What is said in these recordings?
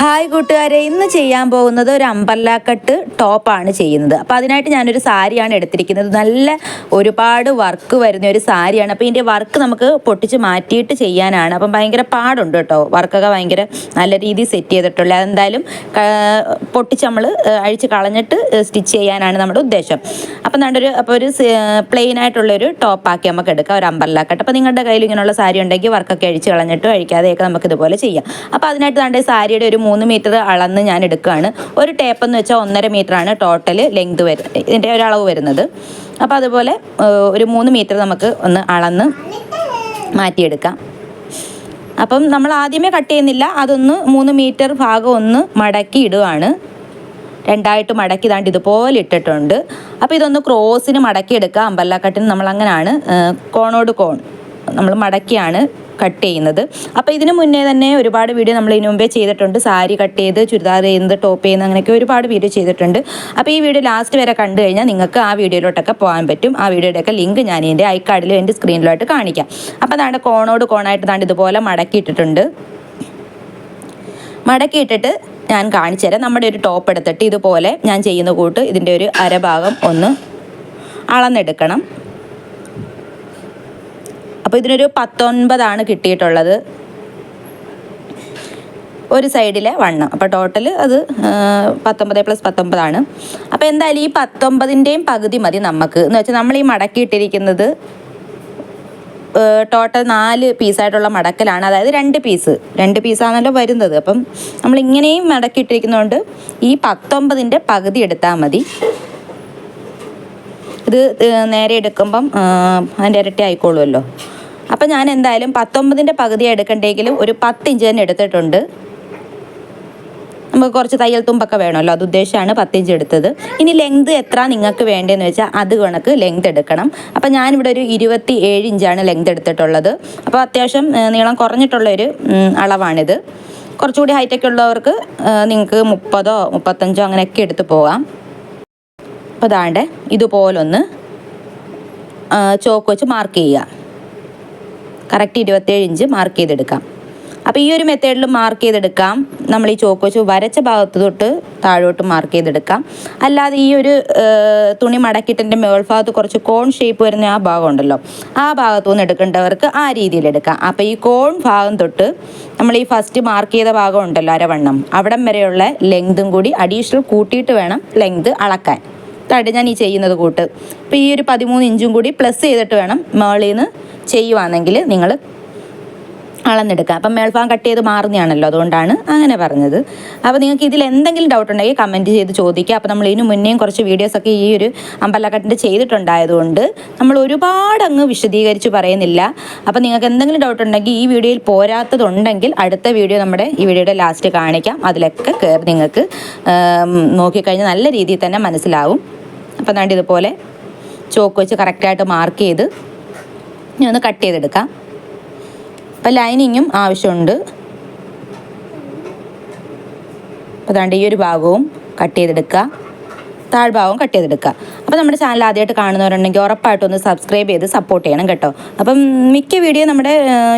Hi കൂട്ടുകാരെ ഇന്ന് ചെയ്യാൻ പോകുന്നത് ഒരു അമ്പർലാക്കട്ട് ടോപ്പാണ് ചെയ്യുന്നത്. അപ്പോൾ അതിനായിട്ട് ഞാനൊരു സാരിയാണ് എടുത്തിരിക്കുന്നത്. നല്ല ഒരുപാട് വർക്ക് വരുന്ന ഒരു സാരിയാണ്. അപ്പോൾ ഇതിന്റെ വർക്ക് നമുക്ക് പൊട്ടിച്ച് മാറ്റിയിട്ട് ചെയ്യാനാണ്. അപ്പം ഭയങ്കര പാടുണ്ട് കേട്ടോ. വർക്കൊക്കെ ഭയങ്കര നല്ല രീതിയിൽ സെറ്റ് ചെയ്തിട്ടുള്ളത് അതെന്തായാലും പൊട്ടിച്ച് നമ്മൾ അഴിച്ച് കളഞ്ഞിട്ട് സ്റ്റിച്ച് ചെയ്യാനാണ് നമ്മുടെ ഉദ്ദേശം. അപ്പം നല്ലൊരു അപ്പോൾ ഒരു പ്ലെയിൻ ആയിട്ടുള്ളൊരു ടോപ്പാക്കി നമുക്ക് എടുക്കാം. ഒരു അമ്പർലാക്കട്ട് അപ്പോൾ നിങ്ങളുടെ കയ്യിൽ ഇങ്ങനെയുള്ള സാരി ഉണ്ടെങ്കിൽ വർക്കൊക്കെ അഴിച്ച് കളഞ്ഞിട്ട് അഴിക്കാതെയൊക്കെ നമുക്ക് ഇതുപോലെ ചെയ്യാം. അപ്പോൾ അതിനായിട്ട് നമ്മുടെ സാരിയുടെ ഒരു മൂന്ന് മീറ്റർ അളന്ന് ഞാൻ എടുക്കുകയാണ്. ഒരു ടേപ്പ് എന്ന് വെച്ചാൽ ഒന്നര മീറ്ററാണ് ടോട്ടൽ ലെങ്ത് വരുന്നത് ഇതിന്റെ ഒരു അളവ് വരുന്നത്. അപ്പോൾ അതുപോലെ ഒരു മൂന്ന് മീറ്റർ നമുക്ക് ഒന്ന് അളന്ന് മാറ്റിയെടുക്കാം. അപ്പം നമ്മൾ ആദ്യമേ കട്ട് ചെയ്യുന്നില്ല. അതൊന്ന് മൂന്ന് മീറ്റർ ഭാഗം ഒന്ന് മടക്കി ഇടുകയാണ്. രണ്ടായിട്ട് മടക്കി താണ്ട് ഇതുപോലെ ഇട്ടിട്ടുണ്ട്. അപ്പോൾ ഇതൊന്ന് ക്രോസിന് മടക്കി അമ്പല്ലാക്കട്ടിന് നമ്മൾ അങ്ങനെയാണ് കോണോട് കോൺ നമ്മൾ മടക്കിയാണ്. കട്ട് ചെയ്യുന്നത്. അപ്പോൾ ഇതിന് മുന്നേ തന്നെ ഒരുപാട് വീഡിയോ നമ്മൾ ഇതിനു മുമ്പേ ചെയ്തിട്ടുണ്ട്. സാരി കട്ട് ചെയ്ത് ചുരിദാർ ചെയ്യുന്നത് ടോപ്പ് ചെയ്യുന്നത് അങ്ങനെയൊക്കെ ഒരുപാട് വീഡിയോ ചെയ്തിട്ടുണ്ട്. അപ്പോൾ ഈ വീഡിയോ ലാസ്റ്റ് വരെ കണ്ടു കഴിഞ്ഞാൽ നിങ്ങൾക്ക് ആ വീഡിയോയിലോട്ടൊക്കെ പോകാൻ പറ്റും. ആ വീഡിയോയുടെയൊക്കെ ലിങ്ക് ഞാൻ എന്റെ ഐ കാർഡിൽ എന്റെ സ്ക്രീനിലോട്ട് കാണിക്കാം. അപ്പോൾ അതാണ്ട് കോണോട് കോണായിട്ട് താണ്ട് ഇതുപോലെ മടക്കിയിട്ടിട്ടുണ്ട്. മടക്കിയിട്ടിട്ട് ഞാൻ കാണിച്ചു തരാം. നമ്മുടെ ഒരു ടോപ്പ് എടുത്തിട്ട് ഇതുപോലെ ഞാൻ ചെയ്യുന്ന കൂട്ട് ഇതിന്റെ ഒരു അരഭാഗം ഒന്ന് അളന്നെടുക്കണം. അപ്പോൾ ഇതിനൊരു പത്തൊൻപതാണ് കിട്ടിയിട്ടുള്ളത്. ഒരു സൈഡിലെ വണ്ണം. അപ്പോൾ ടോട്ടൽ അത് പത്തൊമ്പത് പ്ലസ് പത്തൊമ്പതാണ്. അപ്പോൾ എന്തായാലും ഈ പത്തൊമ്പതിന്റെയും പകുതി മതി നമുക്ക് എന്ന് വെച്ചാൽ നമ്മൾ ഈ മടക്കിയിട്ടിരിക്കുന്നത് ടോട്ടൽ നാല് പീസായിട്ടുള്ള മടക്കലാണ്. അതായത് രണ്ട് പീസ്. രണ്ട് പീസാണല്ലോ വരുന്നത്. അപ്പം നമ്മൾ ഇങ്ങനെയും മടക്കിയിട്ടിരിക്കുന്നതുകൊണ്ട് ഈ പത്തൊമ്പതിന്റെ പകുതി എടുത്താൽ മതി. ഇത് നേരെ എടുക്കുമ്പം അതിന്റെ ഇരട്ടി ആയിക്കോളുമല്ലോ അപ്പം ഞാൻ എന്തായാലും പത്തൊമ്പതിന്റെ പകുതി എടുക്കണ്ടെങ്കിലും ഒരു പത്ത് ഇഞ്ച് തന്നെ എടുത്തിട്ടുണ്ട്. നമുക്ക് കുറച്ച് തയ്യൽ തുമ്പൊക്കെ വേണമല്ലോ അത് ഉദ്ദേശമാണ് പത്തിഞ്ച് എടുത്തത്. ഇനി ലെങ്ത് എത്ര നിങ്ങൾക്ക് വേണ്ടതെന്ന് വെച്ചാൽ അത് കണക്ക് ലെങ്ത് എടുക്കണം. അപ്പം ഞാനിവിടെ ഒരു ഇരുപത്തി ഏഴ് ഇഞ്ചാണ് ലെങ്ത് എടുത്തിട്ടുള്ളത്. അപ്പോൾ അത്യാവശ്യം നീളം കുറഞ്ഞിട്ടുള്ളൊരു അളവാണിത്. കുറച്ചുകൂടി ഹൈറ്റൊക്കെ ഉള്ളവർക്ക് നിങ്ങൾക്ക് മുപ്പതോ മുപ്പത്തഞ്ചോ അങ്ങനെയൊക്കെ എടുത്ത് പോകാം. അപ്പോൾ അതാണ്ട് ഇതുപോലൊന്ന് ചോക്ക് വെച്ച് മാർക്ക് ചെയ്യുക കറക്റ്റ് ഇരുപത്തേഴ് ഇഞ്ച് മാർക്ക് ചെയ്തെടുക്കാം. അപ്പോൾ ഈ ഒരു മെത്തേഡിൽ മാർക്ക് ചെയ്തെടുക്കാം. നമ്മൾ ഈ ചോക്ക് വെച്ച് വരച്ച ഭാഗത്ത് തൊട്ട് താഴോട്ട് മാർക്ക് ചെയ്തെടുക്കാം. അല്ലാതെ ഈ ഒരു തുണി മടക്കിയിട്ടിന്റെ മേൾ ഭാഗത്ത് കുറച്ച് കോൺ ഷേപ്പ് വരുന്ന ആ ഭാഗം ഉണ്ടല്ലോ. ആ ഭാഗത്തു നിന്ന് എടുക്കേണ്ടവർക്ക് ആ രീതിയിൽ എടുക്കാം. അപ്പോൾ ഈ കോൺ ഭാഗം തൊട്ട് നമ്മൾ ഈ ഫസ്റ്റ് മാർക്ക് ചെയ്ത ഭാഗം ഉണ്ടല്ലോ അരവണ്ണം. അവിടം വരെയുള്ള ലെങ്തും കൂടി അഡീഷണൽ കൂട്ടിയിട്ട് വേണം ലെങ്ത് അളക്കാൻ. തടി ഞാൻ ഈ ചെയ്യുന്നത് കൂട്ട്. അപ്പോൾ ഈ ഒരു പതിമൂന്ന് ഇഞ്ചും കൂടി പ്ലസ് ചെയ്തിട്ട് വേണം മേളിൽ നിന്ന് ചെയ്യുവാണെങ്കിൽ നിങ്ങൾ അളന്നെടുക്കുക. അപ്പം മേൽഭാഗം കട്ട് ചെയ്ത് മാറുന്നതാണല്ലോ അതുകൊണ്ടാണ് അങ്ങനെ പറഞ്ഞത്. അപ്പോൾ നിങ്ങൾക്ക് ഇതിൽ എന്തെങ്കിലും ഡൗട്ട് ഉണ്ടെങ്കിൽ കമന്റ് ചെയ്ത് ചോദിക്കുക. അപ്പോൾ നമ്മൾ ഇതിനു മുന്നേയും കുറച്ച് വീഡിയോസൊക്കെ ഈ ഒരു അമ്പലക്കട്ടിന്റെ ചെയ്തിട്ടുണ്ടായതുകൊണ്ട് നമ്മൾ ഒരുപാട് അങ്ങ് വിശദീകരിച്ച് പറയുന്നില്ല. അപ്പോൾ നിങ്ങൾക്ക് എന്തെങ്കിലും ഡൗട്ട് ഉണ്ടെങ്കിൽ ഈ വീഡിയോയിൽ പോരാത്തതുണ്ടെങ്കിൽ അടുത്ത വീഡിയോ നമ്മുടെ ഈ വീഡിയോയുടെ ലാസ്റ്റ് കാണിക്കാം. അതിലൊക്കെ കയറി നിങ്ങൾക്ക് നോക്കിക്കഴിഞ്ഞാൽ നല്ല രീതിയിൽ തന്നെ മനസ്സിലാവും. അപ്പം ഇതുപോലെ ചോക്ക് വെച്ച് കറക്റ്റായിട്ട് മാർക്ക് ചെയ്ത് ഞാൻ ഒന്ന് കട്ട് ചെയ്തെടുക്കാം അപ്പോൾ ലൈനിങ്ങും ആവശ്യമുണ്ട്. അപ്പോൾ ദാണ്ട് ഈ ഒരു ഭാഗവും കട്ട് ചെയ്തെടുക്കുക. താഴ്ഭാഗവും കട്ട് ചെയ്തെടുക്കുക. അപ്പോൾ നമ്മുടെ ചാനൽ ആദ്യമായിട്ട് കാണുന്നവരുണ്ടെങ്കിൽ ഉറപ്പായിട്ടും ഒന്ന് സബ്സ്ക്രൈബ് ചെയ്ത് സപ്പോർട്ട് ചെയ്യണം കേട്ടോ. അപ്പം മിക്ക വീഡിയോ നമ്മുടെ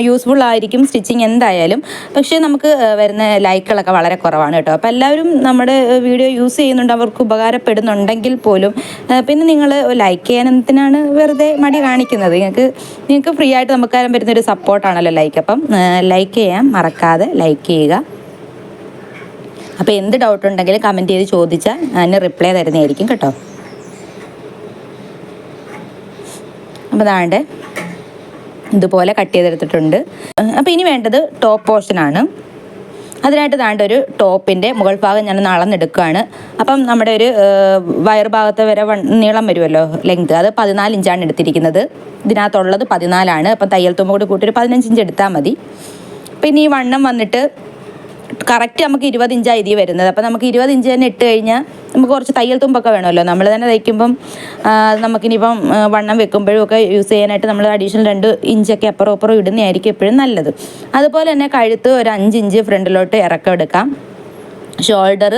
യൂസ്ഫുൾ ആയിരിക്കും സ്റ്റിച്ചിങ് എന്തായാലും. പക്ഷേ നമുക്ക് വരുന്ന ലൈക്കുകളൊക്കെ വളരെ കുറവാണ് കേട്ടോ. അപ്പോൾ എല്ലാവരും നമ്മുടെ വീഡിയോ യൂസ് ചെയ്യുന്നുണ്ട് അവർക്ക് ഉപകാരപ്പെടുന്നുണ്ടെങ്കിൽ പോലും പിന്നെ നിങ്ങൾ ലൈക്ക് ചെയ്യാനെന്തിനാണ് വെറുതെ മടി കാണിക്കുന്നത്? നിങ്ങൾക്ക് നിങ്ങൾക്ക് ഫ്രീ ആയിട്ട് നമുക്ക് തരാൻ പറ്റുന്ന ഒരു സപ്പോർട്ടാണല്ലോ ലൈക്ക് അപ്പം ലൈക്ക് ചെയ്യാൻ മറക്കാതെ ലൈക്ക് ചെയ്യുക. അപ്പോൾ എന്ത് ഡൗട്ട് ഉണ്ടെങ്കിലും കമന്റ് ചെയ്ത് ചോദിച്ചാൽ അതിന് റിപ്ലൈ തരുന്നതായിരിക്കും കേട്ടോ. ദാണ്ട് ഇതുപോലെ കട്ട് ചെയ്തെടുത്തിട്ടുണ്ട്. അപ്പോൾ ഇനി വേണ്ടത് ടോപ്പ് പോർഷനാണ് അതിനായിട്ട് താണ്ട ഒരു ടോപ്പിന്റെ മുകൾ ഭാഗം ഞാൻ അളന്നെടുക്കുകയാണ് അപ്പം നമ്മുടെ ഒരു വയർ ഭാഗത്ത് വരെ നീളം വരുമല്ലോ ലെങ്ത് അത് പതിനാല് ഇഞ്ചാണ് എടുത്തിരിക്കുന്നത്. ഇതിനകത്തുള്ളത് പതിനാലാണ്. അപ്പം തയ്യൽ തുമ്പ് കൂടി കൂട്ടി ഒരു പതിനഞ്ച് ഇഞ്ച് എടുത്താൽ മതി. പിന്നെ ഈ വണ്ണം വന്നിട്ട് കറക്റ്റ് നമുക്ക് ഇരുപത് ഇഞ്ചാണ് ഇതി വരുന്നത്. അപ്പോൾ നമുക്ക് ഇരുപത് ഇഞ്ച് തന്നെ ഇട്ട് കഴിഞ്ഞാൽ നമുക്ക് കുറച്ച് തയ്യൽ തുമ്പൊക്കെ വേണമല്ലോ. നമ്മൾ തന്നെ തയ്ക്കുമ്പം നമുക്കിനിയിപ്പം വണ്ണം വെക്കുമ്പോഴും ഒക്കെ യൂസ് ചെയ്യാനായിട്ട് നമ്മൾ അഡീഷണൽ രണ്ട് ഇഞ്ചൊക്കെ അപ്പുറം അപ്പുറം ഇടുന്നതായിരിക്കും എപ്പോഴും നല്ലത്. അതുപോലെ തന്നെ കഴുത്ത് ഒരു അഞ്ച് ഇഞ്ച് ഫ്രണ്ടിലോട്ട് ഇറക്കം എടുക്കാം. ഷോൾഡർ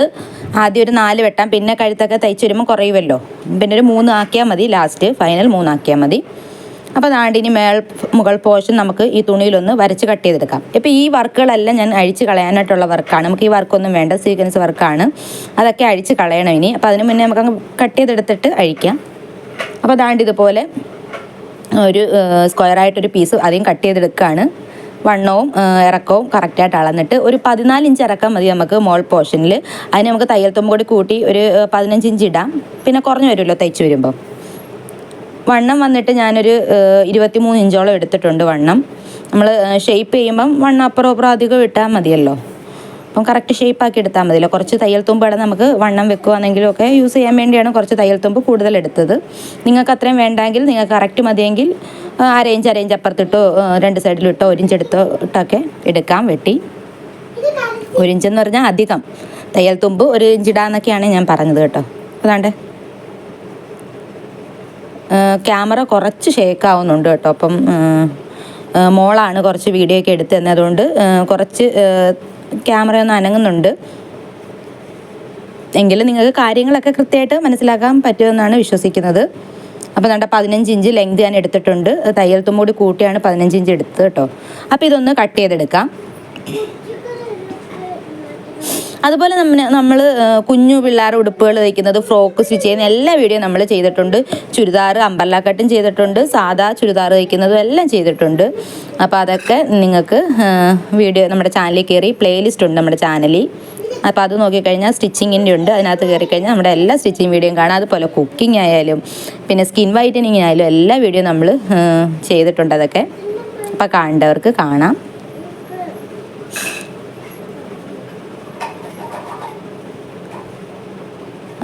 ആദ്യം ഒരു നാല് വെട്ടാം. പിന്നെ കഴുത്തൊക്കെ തയ്ച്ച് വരുമ്പോൾ കുറയുമല്ലോ. പിന്നെ ഒരു മൂന്ന് ആക്കിയാൽ മതി. ലാസ്റ്റ് ഫൈനൽ മൂന്നാക്കിയാൽ മതി. അപ്പോൾ നാടിന് മേൾ മുകൾ പോർഷൻ നമുക്ക് ഈ തുണിയിലൊന്ന് വരച്ച് കട്ട് ചെയ്തെടുക്കാം. ഇപ്പോൾ ഈ വർക്കുകളെല്ലാം ഞാൻ അഴിച്ച് കളയാനായിട്ടുള്ള വർക്കാണ്. നമുക്ക് ഈ വർക്കൊന്നും വേണ്ട സീക്വൻസ് വർക്കാണ്. അതൊക്കെ അഴിച്ച് കളയണം ഇനി. അപ്പോൾ അതിന് മുന്നേ നമുക്ക് കട്ട് ചെയ്തെടുത്തിട്ട് അഴിക്കാം. അപ്പോൾ ദാണ്ട് ഇതുപോലെ ഒരു സ്ക്വയറായിട്ടൊരു പീസ് ആദ്യം കട്ട് ചെയ്തെടുക്കുകയാണ് വണ്ണവും ഇറക്കവും കറക്റ്റായിട്ട് അളന്നിട്ട് ഒരു പതിനാല് ഇഞ്ച് ഇറക്കം മതി നമുക്ക് മോൾ പോർഷനിൽ അതിന് നമുക്ക് തയ്യൽ തുമ്പ് കൂടി കൂട്ടി ഒരു പതിനഞ്ച് ഇഞ്ച് ഇടാം. പിന്നെ കുറഞ്ഞു വരുമല്ലോ തയ്ച്ച് വരുമ്പോൾ വണ്ണം വന്നിട്ട് ഞാനൊരു ഇരുപത്തി മൂന്ന് ഇഞ്ചോളം എടുത്തിട്ടുണ്ട് വണ്ണം. നമ്മൾ ഷേപ്പ് ചെയ്യുമ്പം വണ്ണം അപ്പുറം അപ്പുറം അധികം ഇട്ടാൽ മതിയല്ലോ. അപ്പം കറക്റ്റ് ഷേപ്പാക്കി എടുത്താൽ മതിയല്ലോ. കുറച്ച് തയ്യൽ തുമ്പ് ഇവിടെ നമുക്ക് വണ്ണം വെക്കുകയാണെങ്കിലും ഒക്കെ യൂസ് ചെയ്യാൻ വേണ്ടിയാണ് കുറച്ച് തയ്യൽ തുമ്പ് കൂടുതൽ എടുത്തത്. നിങ്ങൾക്ക് അത്രയും വേണ്ടെങ്കിൽ നിങ്ങൾക്ക് കറക്റ്റ് മതിയെങ്കിൽ അരേഞ്ച് അരയിഞ്ച് അപ്പുറത്തിട്ടോ രണ്ട് സൈഡിലിട്ടോ ഒരിഞ്ചെടുത്തോ ഇട്ടൊക്കെ എടുക്കാം വെട്ടി. ഒരിഞ്ചെന്ന് പറഞ്ഞാൽ അധികം. തയ്യൽ തുമ്പ് ഒരു ഇഞ്ചിടാന്നൊക്കെയാണ് ഞാൻ പറഞ്ഞത് കേട്ടോ. അതാണ്ട്. ക്യാമറ കുറച്ച് ഷേക്ക് ആവുന്നുണ്ട് കേട്ടോ. അപ്പം മോളാണ് കുറച്ച് വീഡിയോ ഒക്കെ എടുത്ത് തന്നതുകൊണ്ട് കുറച്ച് ക്യാമറ ഒന്ന് അനങ്ങുന്നുണ്ട്. എങ്കിലും നിങ്ങൾക്ക് കാര്യങ്ങളൊക്കെ കൃത്യമായിട്ട് മനസ്സിലാക്കാൻ പറ്റുമെന്നാണ് വിശ്വസിക്കുന്നത്. അപ്പോൾ നമ്മുടെ പതിനഞ്ച് ഇഞ്ച് ലെങ്ത് ഞാൻ എടുത്തിട്ടുണ്ട്. തയ്യൽ കൂടി കൂട്ടിയാണ് പതിനഞ്ച് ഇഞ്ച് എടുത്തത് കേട്ടോ. അപ്പോൾ ഇതൊന്ന് കട്ട് ചെയ്തെടുക്കാം. അതുപോലെ നമ്മൾ നമ്മൾ കുഞ്ഞു പിള്ളേർ ഉടുപ്പുകൾ തയ്ക്കുന്നത് ഫ്രോക്ക് സ്റ്റിച്ച് ചെയ്യുന്ന എല്ലാ വീഡിയോ നമ്മൾ ചെയ്തിട്ടുണ്ട്. ചുരിദാർ അമ്പല്ല കട്ടും ചെയ്തിട്ടുണ്ട് സാധാ ചുരിദാർ തയ്ക്കുന്നതും എല്ലാം ചെയ്തിട്ടുണ്ട്. അപ്പോൾ അതൊക്കെ നിങ്ങൾക്ക് വീഡിയോ നമ്മുടെ ചാനലിൽ കയറി പ്ലേലിസ്റ്റ് ഉണ്ട് നമ്മുടെ ചാനലിൽ. അപ്പോൾ അത് നോക്കിക്കഴിഞ്ഞാൽ സ്റ്റിച്ചിങ്ങിന്റെ ഉണ്ട്. അതിനകത്ത് കയറി കഴിഞ്ഞാൽ നമ്മുടെ എല്ലാ സ്റ്റിച്ചിങ് വീഡിയോയും കാണാം. അതുപോലെ കുക്കിംഗ് ആയാലും പിന്നെ സ്കിൻ വൈറ്റനിങ് ആയാലും എല്ലാ വീഡിയോ നമ്മൾ ചെയ്തിട്ടുണ്ട് അതൊക്കെ. അപ്പോൾ കാണേണ്ടവർക്ക് കാണാം.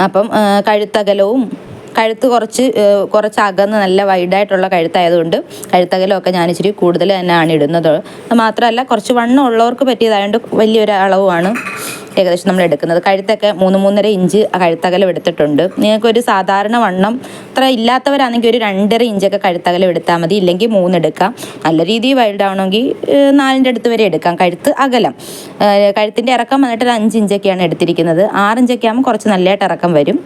അപ്പം കഴുത്തകലവും കഴുത്ത് കുറച്ച് കുറച്ച് അകന്ന് നല്ല വൈഡായിട്ടുള്ള കഴുത്തായതുകൊണ്ട് കഴുത്തകലമൊക്കെ ഞാൻ ഇച്ചിരി കൂടുതൽ തന്നെയാണ് ഇടുന്നത്. അത് മാത്രമല്ല കുറച്ച് വണ്ണം ഉള്ളവർക്ക് പറ്റിയതായതുകൊണ്ട് വലിയൊരു അളവുമാണ്. ഏകദേശം നമ്മൾ എടുക്കുന്നത്. കഴുത്തൊക്കെ മൂന്ന് മൂന്നര ഇഞ്ച് കഴുത്തകലം എടുത്തിട്ടുണ്ട്. നിങ്ങൾക്കൊരു സാധാരണ വണ്ണം അത്ര ഇല്ലാത്തവരാണെങ്കിൽ ഒരു രണ്ടര ഇഞ്ചൊക്കെ കഴുത്തകലം എടുത്താൽ മതി. ഇല്ലെങ്കിൽ മൂന്ന് എടുക്കാം. നല്ല രീതിയിൽ വൈൽഡ് ആവണമെങ്കിൽ നാലിന്റെ അടുത്ത് വരെ എടുക്കാം. കഴുത്ത് അകലം. കഴുത്തിന്റെ ഇറക്കം വന്നിട്ട് ഒരു അഞ്ച് ഇഞ്ചൊക്കെയാണ് എടുത്തിരിക്കുന്നത്. ആറ് ഇഞ്ചൊക്കെ ആകുമ്പോൾ കുറച്ച് നല്ലതായിട്ട് ഇറക്കം വരും.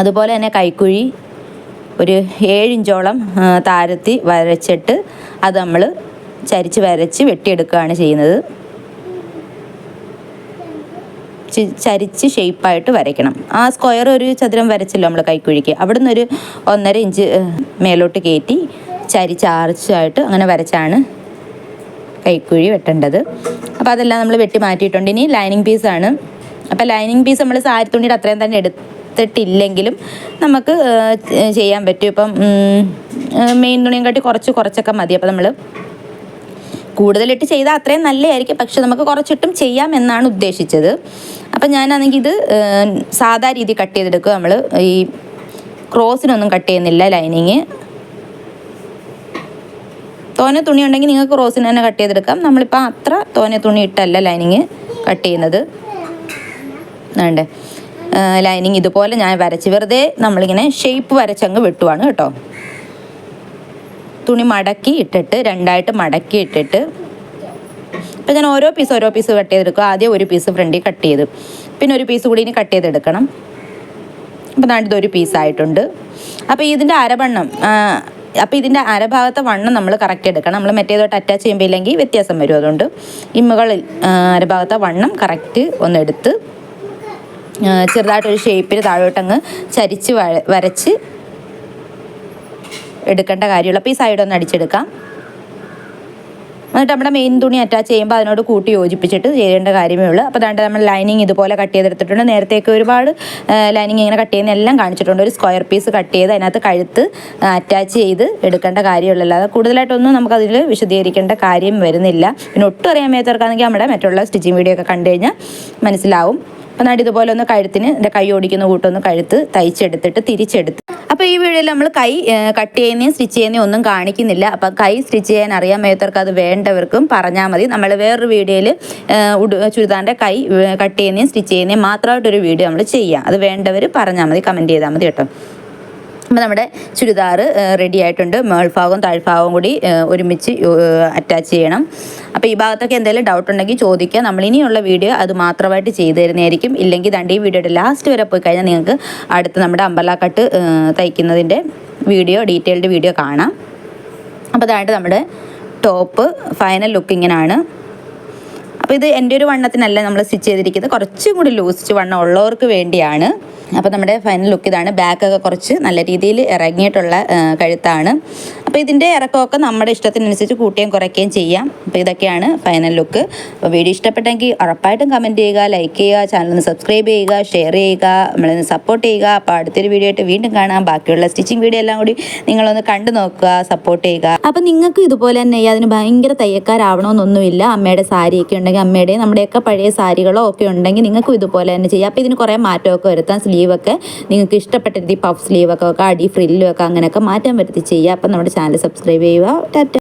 അതുപോലെ തന്നെ കൈക്കുഴി ഒരു ഏഴിഞ്ചോളം താരത്തി വരച്ചിട്ട് അത് നമ്മൾ ചരിച്ച് വരച്ച് വെട്ടിയെടുക്കുകയാണ് ചെയ്യുന്നത്. ചി- ചരിച്ച് ഷേപ്പായിട്ട് വരയ്ക്കണം. ആ സ്ക്വയർ ഒരു ചതുരം വരച്ചല്ലോ നമ്മൾ കൈക്കുഴിക്ക്. അവിടെ നിന്നൊരു ഒന്നര ഇഞ്ച് മേലോട്ട് കയറ്റി ചരിച്ച് ആർച്ചായിട്ട് അങ്ങനെ വരച്ചാണ് കൈക്കുഴി വെട്ടേണ്ടത്. അപ്പോൾ അതെല്ലാം നമ്മൾ വെട്ടി മാറ്റിയിട്ടുണ്ട്. ഇനി ലൈനിങ് പീസാണ് അപ്പോൾ ലൈനിങ് പീസ് നമ്മൾ സാരി തുണിയുടെ അത്രയും തന്നെ എടുത്തിട്ടില്ലെങ്കിലും നമുക്ക് ചെയ്യാൻ പറ്റും. ഇപ്പം മെയിൻ തുണിയും കാട്ടി കുറച്ച് കുറച്ചൊക്കെ മതി. അപ്പോൾ നമ്മൾ കൂടുതലിട്ട് ചെയ്താൽ അത്രയും നല്ലതായിരിക്കും പക്ഷെ നമുക്ക് കുറച്ചിട്ടും ചെയ്യാം എന്നാണ് ഉദ്ദേശിച്ചത്. അപ്പം ഞാനാണെങ്കിൽ ഇത് സാധാ രീതി കട്ട് ചെയ്തെടുക്കുക നമ്മൾ ഈ ക്രോസിനൊന്നും കട്ട് ചെയ്യുന്നില്ല ലൈനിങ്. തോനെ തുണി ഉണ്ടെങ്കിൽ നിങ്ങൾക്ക് ക്രോസിന് തന്നെ കട്ട് ചെയ്തെടുക്കാം. നമ്മളിപ്പോൾ അത്ര തോനെ തുണി ഇട്ടല്ല ലൈനിങ് കട്ട് ചെയ്യുന്നത്. വേണ്ടേ ലൈനിങ് ഇതുപോലെ ഞാൻ വരച്ച് വെറുതെ നമ്മളിങ്ങനെ ഷേപ്പ് വരച്ചങ്ങ് വെട്ടുവാണ് കേട്ടോ. തുണി മടക്കി ഇട്ടിട്ട് രണ്ടായിട്ട് മടക്കി ഇട്ടിട്ട് ഇപ്പം ഞാൻ ഓരോ പീസ് ഓരോ പീസ് കട്ട് ചെയ്തെടുക്കുക ആദ്യം ഒരു പീസ് ഫ്രണ്ടിൽ കട്ട് ചെയ്ത് പിന്നെ ഒരു പീസ് കൂടി ഇനി കട്ട് ചെയ്തെടുക്കണം. അപ്പം നാട്ടിൽ ഒരു പീസായിട്ടുണ്ട് അപ്പോൾ ഇതിന്റെ അരവണ്ണം അപ്പോൾ ഇതിന്റെ അരഭാഗത്തെ വണ്ണം നമ്മൾ കറക്റ്റ് എടുക്കണം. നമ്മൾ മറ്റേതോട്ട് അറ്റാച്ച് ചെയ്യുമ്പോൾ ഇല്ലെങ്കിൽ വ്യത്യാസം വരും അതുകൊണ്ട്. ഇമ്മകളിൽ അരഭാഗത്തെ വണ്ണം കറക്റ്റ് ഒന്നെടുത്ത് ചെറുതായിട്ടൊരു ഷേപ്പിൽ താഴോട്ടങ്ങ് ചരിച്ച് വര- വരച്ച് എടുക്കേണ്ട കാര്യമുള്ളൂ. അപ്പോൾ ഈ സൈഡ് ഒന്ന് അടിച്ചെടുക്കാം. എന്നിട്ട് നമ്മുടെ മെയിൻ തുണി അറ്റാച്ച് ചെയ്യുമ്പോൾ അതിനോട് കൂട്ടി യോജിപ്പിച്ചിട്ട് ചെയ്യേണ്ട കാര്യമേ ഉള്ളൂ. അപ്പോൾ അതുകൊണ്ട് നമ്മൾ ലൈനിങ് ഇതുപോലെ കട്ട് ചെയ്തെടുത്തിട്ടുണ്ട്. നേരത്തെയൊക്കെ ഒരുപാട് ലൈനിങ് ഇങ്ങനെ കട്ട് ചെയ്യുന്ന എല്ലാം കാണിച്ചിട്ടുണ്ട്. ഒരു സ്ക്വയർ പീസ് കട്ട് ചെയ്ത് അതിനകത്ത് കഴുത്ത് അറ്റാച്ച് ചെയ്ത് എടുക്കേണ്ട കാര്യമുള്ളൂ. അല്ലാതെ കൂടുതലായിട്ടൊന്നും നമുക്കതിൽ വിശദീകരിക്കേണ്ട കാര്യം വരുന്നില്ല. പിന്നെ ഒട്ടും അറിയാൻ മേത്തവർക്കാണെങ്കിൽ നമ്മുടെ മറ്റുള്ള സ്റ്റിച്ചിങ് വീഡിയോ ഒക്കെ കണ്ടു കഴിഞ്ഞാൽ മനസ്സിലാവും. അപ്പോൾ നാട് ഇതുപോലെ ഒന്ന് കഴുത്തിന് എന്റെ കൈ ഓടിക്കുന്ന കൂട്ടൊന്ന് കഴുത്ത് തയ്ച്ചെടുത്തിട്ട് തിരിച്ചെടുത്ത് അപ്പോൾ ഈ വീഡിയോയിൽ നമ്മൾ കൈ കട്ട് ചെയ്യുന്നതും സ്റ്റിച്ച് ചെയ്യുന്നതും ഒന്നും കാണിക്കുന്നില്ല. അപ്പം കൈ സ്റ്റിച്ച് ചെയ്യാൻ അറിയാൻ മേത്തവർക്ക് അത് വേണ്ടവർക്കും പറഞ്ഞാൽ മതി. നമ്മൾ വേറൊരു വീഡിയോയിൽ ചുരിദാറിന്റെ കൈ കട്ട് ചെയ്യുന്നതും സ്റ്റിച്ച് ചെയ്യുന്നതും മാത്രമായിട്ടൊരു വീഡിയോ നമ്മൾ ചെയ്യാം. അത് വേണ്ടവർ പറഞ്ഞാൽ മതി കമന്റ് ചെയ്താൽ മതി കേട്ടോ. അപ്പോൾ നമ്മുടെ ചുരിദാർ റെഡി ആയിട്ടുണ്ട്. മേൾഭാഗവും താഴ്ഭാഗവും കൂടി ഒരുമിച്ച് അറ്റാച്ച് ചെയ്യണം. അപ്പോൾ ഈ ഭാഗത്തൊക്കെ എന്തെങ്കിലും ഡൗട്ട് ഉണ്ടെങ്കിൽ ചോദിക്കുക. നമ്മൾ ഇനിയുള്ള വീഡിയോ അത് മാത്രമായിട്ട് ചെയ്തു തരുന്നതായിരിക്കും. ഇല്ലെങ്കിൽ ദണ്ട് ഈ വീഡിയോയുടെ ലാസ്റ്റ് വരെ പോയി കഴിഞ്ഞാൽ നിങ്ങൾക്ക് അടുത്ത് നമ്മുടെ അമ്പല തയ്ക്കുന്നതിന്റെ വീഡിയോ ഡീറ്റെയിൽഡ് വീഡിയോ കാണാം. അപ്പോൾ അതായിട്ട് നമ്മുടെ ടോപ്പ് ഫൈനൽ ലുക്ക് ഇങ്ങനെയാണ് അപ്പോൾ ഇത് എന്റെ ഒരു വണ്ണത്തിനല്ല നമ്മൾ സ്റ്റിച്ച് ചെയ്തിരിക്കുന്നത്. കുറച്ചും കൂടി ലൂസിച്ച് വണ്ണം ഉള്ളവർക്ക് വേണ്ടിയാണ്. അപ്പോൾ നമ്മുടെ ഫൈനൽ ലുക്ക് ഇതാണ്. ബാക്കൊക്കെ കുറച്ച് നല്ല രീതിയിൽ ഇറങ്ങിയിട്ടുള്ള കഴുത്താണ്. അപ്പോൾ ഇതിന്റെ ഇറക്കമൊക്കെ നമ്മുടെ ഇഷ്ടത്തിനനുസരിച്ച് കൂട്ടുകയും കുറയ്ക്കുകയും ചെയ്യാം. അപ്പോൾ ഇതൊക്കെയാണ് ഫൈനൽ ലുക്ക് അപ്പോൾ വീഡിയോ ഇഷ്ടപ്പെട്ടെങ്കിൽ ഉറപ്പായിട്ടും കമന്റ് ചെയ്യുക ലൈക്ക് ചെയ്യുക ചാനൽ ഒന്ന് സബ്സ്ക്രൈബ് ചെയ്യുക ഷെയർ ചെയ്യുക നമ്മളൊന്ന് സപ്പോർട്ട് ചെയ്യുക. അപ്പോൾ അടുത്തൊരു വീഡിയോ ആയിട്ട് വീണ്ടും കാണാം. ബാക്കിയുള്ള സ്റ്റിച്ചിങ് വീഡിയോ എല്ലാം കൂടി നിങ്ങളൊന്ന് കണ്ടു നോക്കുക സപ്പോർട്ട് ചെയ്യുക. അപ്പോൾ നിങ്ങൾക്ക് ഇതുപോലെ തന്നെ അതിന് ഭയങ്കര തയ്യക്കാരാവണമെന്നൊന്നുമില്ല അമ്മയുടെ സാരിയൊക്കെ ഉണ്ടെങ്കിൽ അമ്മയുടെ നമ്മുടെയൊക്കെ പഴയ സാരികളോ ഒക്കെ ഉണ്ടെങ്കിൽ നിങ്ങൾക്കും ഇതുപോലെ തന്നെ ചെയ്യാം. അപ്പോൾ ഇതിന് കുറേ മാറ്റമൊക്കെ വരുത്താം. സ്ലീവൊക്കെ നിങ്ങൾക്ക് ഇഷ്ടപ്പെട്ട രീതി പഫ് സ്ലീവൊക്കെ വെക്കാം അടി ഫ്രില്ലും ഒക്കെ അങ്ങനെയൊക്കെ മാറ്റം വരുത്തി ചെയ്യുക അപ്പം നമ്മുടെ ചാനൽ സബ്സ്ക്രൈബ് ചെയ്യുക. ടാറ്റ.